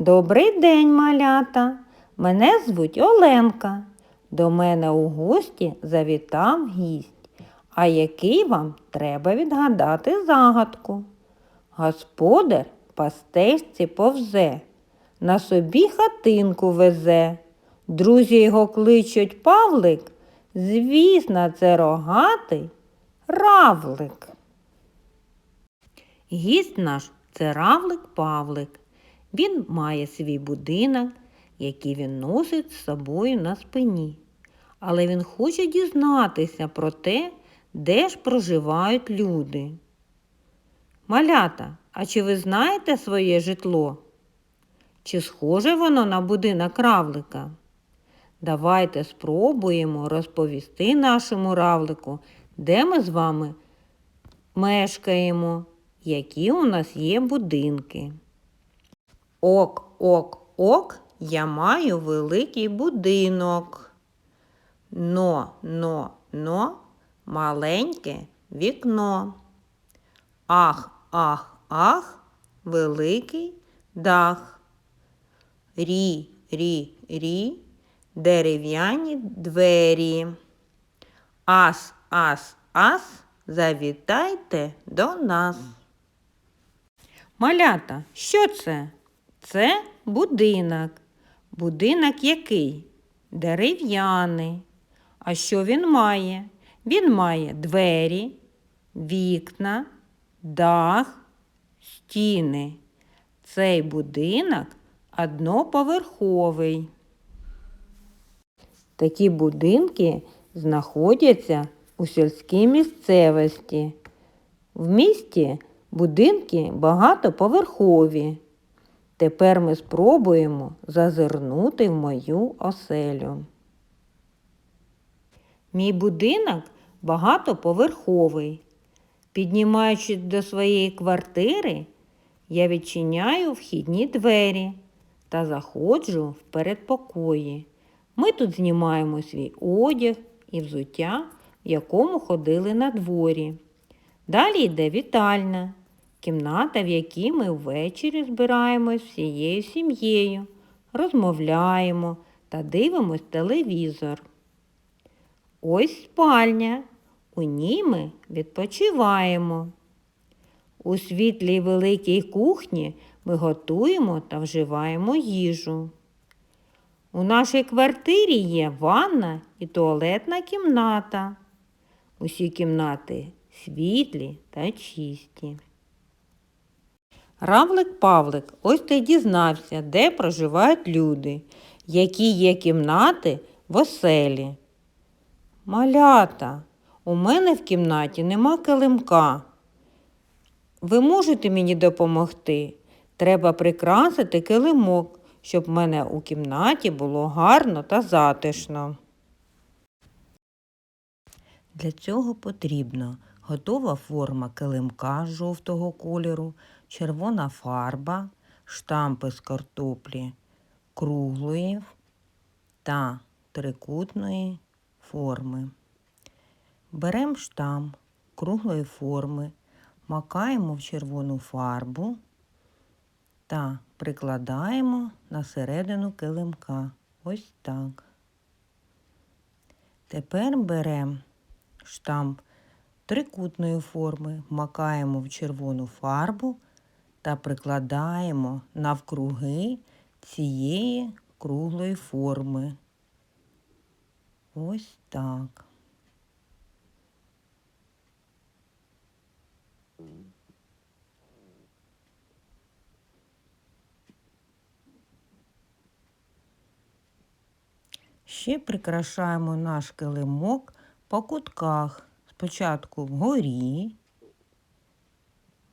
Добрий день, малята. Мене звуть Оленка. До мене у гості завітав гість. А який вам треба відгадати загадку? Господар по стежці повзе, на собі хатинку везе. Друзі його кличуть Павлик. Звісно, це рогатий равлик. Гість наш це равлик Павлик. Він має свій будинок, який він носить з собою на спині. Але він хоче дізнатися про те, де ж проживають люди. Малята, а чи ви знаєте своє житло? Чи схоже воно на будинок равлика? Давайте спробуємо розповісти нашому равлику, де ми з вами мешкаємо, які у нас є будинки. Ок, ок, ок, я маю великий будинок. Но, но, но, маленьке вікно. Ах, ах, ах, великий дах. Рі, рі, рі, дерев'яні двері. Ас, ас, ас, завітайте до нас. Малята, що це? Це будинок. Будинок який? Дерев'яний. А що він має? Він має двері, вікна, дах, стіни. Цей будинок одноповерховий. Такі будинки знаходяться у сільській місцевості. В місті будинки багатоповерхові. Тепер ми спробуємо зазирнути в мою оселю. Мій будинок багатоповерховий. Піднімаючись до своєї квартири, я відчиняю вхідні двері та заходжу в передпокої. Ми тут знімаємо свій одяг і взуття, в якому ходили на дворі. Далі йде вітальня, кімната, в якій ми ввечері збираємось всією сім'єю, розмовляємо та дивимось телевізор. Ось спальня. У ній ми відпочиваємо. У світлій великій кухні ми готуємо та вживаємо їжу. У нашій квартирі є ванна і туалетна кімната. Усі кімнати світлі та чисті. Равлик Павлик ось ти дізнався, де проживають люди, які є кімнати в оселі. Малята, у мене в кімнаті нема килимка. Ви можете мені допомогти? Треба прикрасити килимок, щоб в мене у кімнаті було гарно та затишно. Для цього потрібно готова форма килимка жовтого кольору, червона фарба, штампи з картоплі круглої та трикутної форми. Беремо штамп круглої форми, макаємо в червону фарбу та прикладаємо на середину килимка. Ось так. Тепер беремо штамп трикутної форми, макаємо в червону фарбу та прикладаємо навкруги цієї круглої форми. Ось так. Ще прикрашаємо наш килимок по кутках. Спочатку вгорі,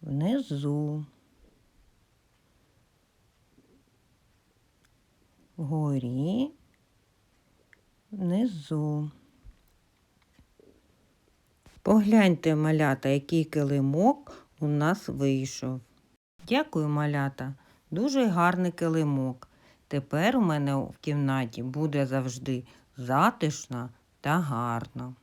внизу, вгорі, внизу. Погляньте, малята, який килимок у нас вийшов. Дякую, малята. Дуже гарний килимок. Тепер у мене в кімнаті буде завжди затишно та гарно.